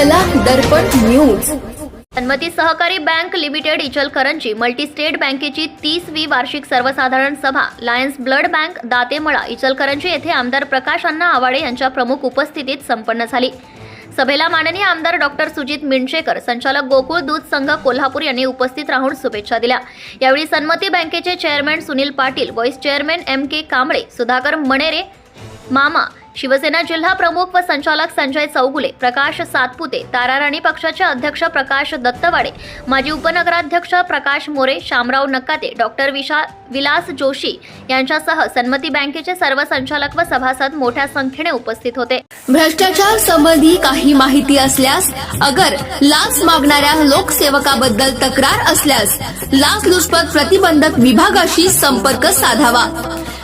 दर्पण news. Sanmati सहकारी bank limited Ichalkaranji multi-state बँकेची तीसवी वार्षिक सर्वसाधारण सभा Lions Blood Bank Datemala Ichalkaranji येथे आमदार प्रकाश अण्णा आवाडे यांच्या प्रमुख उपस्थितीत संपन्न झाली. सभेला माननीय आमदार डॉक्टर सुजित मिंडशेकर संचालक गोकुळ दूध संघ कोल्हापूर यांनी उपस्थित राहून शुभेच्छा दिल्या. यावेळी सन्मती बँकेचे chairman Sunil Patil vice chairman M K Kamble Sudhakar Manere मामा शिवसेना जिल्हा प्रमुख व संचालक संजय चौगुले प्रकाश सातपुते ताराराणी पक्षाचे अध्यक्ष प्रकाश दत्तवाडे माजी उपनगराध्यक्ष प्रकाश मोरे शामराव नकाते डॉक्टर विशा विलास जोशी यांच्यासह सन्मती बँकेचे सर्व संचालक व सभासद मोठ्या संख्येने उपस्थित होते. भ्रष्टाचार संबंधी काही माहिती असल्यास अगर लाच मागणाऱ्या लोकसेवकाबद्दल तक्रार असल्यास लाचलुचपत प्रतिबंधक विभागाशी संपर्क साधावा.